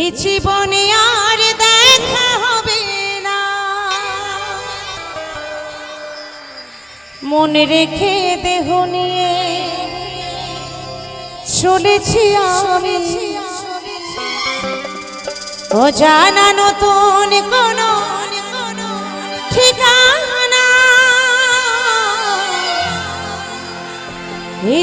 এই হবে না। মনে রেখে দেহ নিয়ে চলেছি আমি। ও জানা নতুন কোন ঠিকানা। এই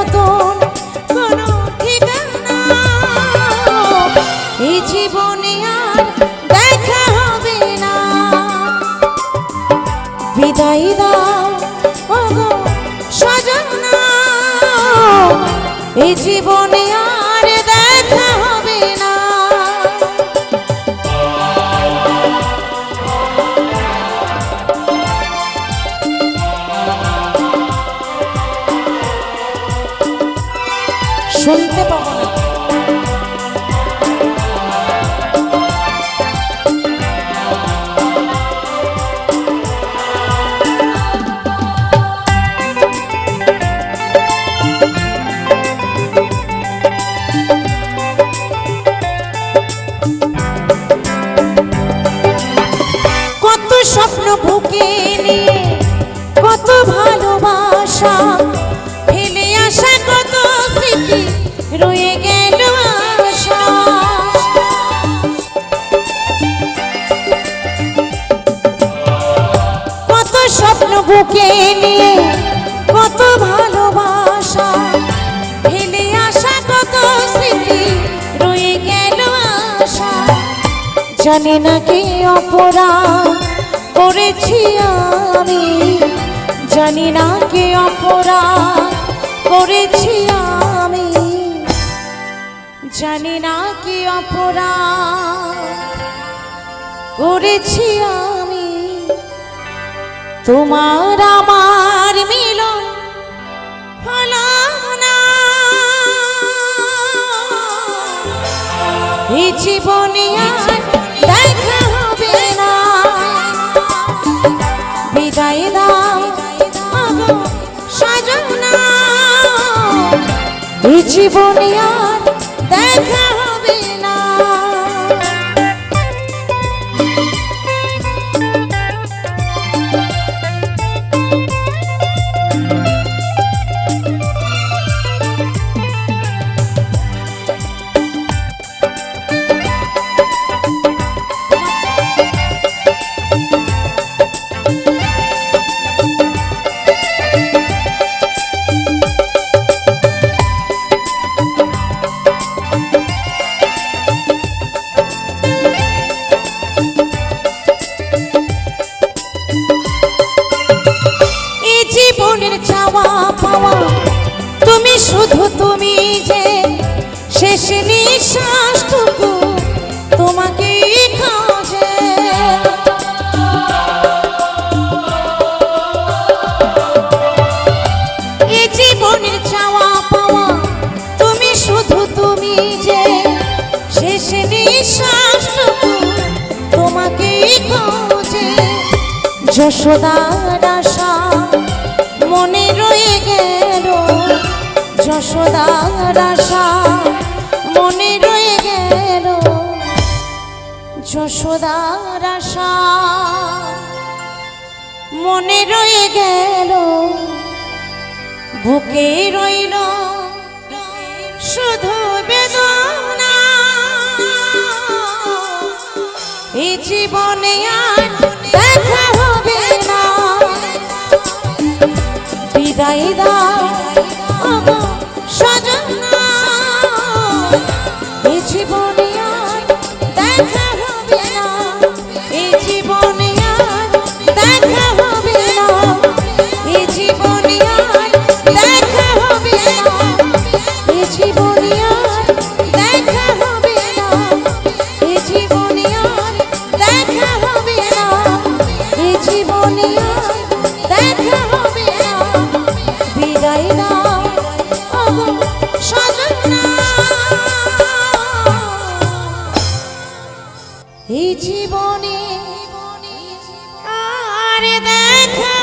এই জীবনে আর দেখা হবে না। শুনতে পাবো না। ভালোবাসা ফেলে আসা গেল কত স্বপ্ন বুকে নিয়ে, কত ভালোবাসা। ফেলে আসা কত গেল আশা জানি না কি অপরাধ করেছি আমি। জানি না কি অপরাধ করেছি আমি। জানি না কি অপরাধ করেছি আমি। তোমার আমার মিলন হলো না। দেখা এই দেখা তুমি যে খোঁজে। জীবনের তুমি শুধু তুমি যে শেষ নিঃশ্বাসটুকু তোমাকে খোঁজে। যশোদার আশা মনে রয়ে গেল। যশোদার মনে রয়ে গেল। বুকে রইল শুধু বেদনা। এই জীবনে আর দেখা হবে না। বিদায় দাও এই জীবনে আর দেখা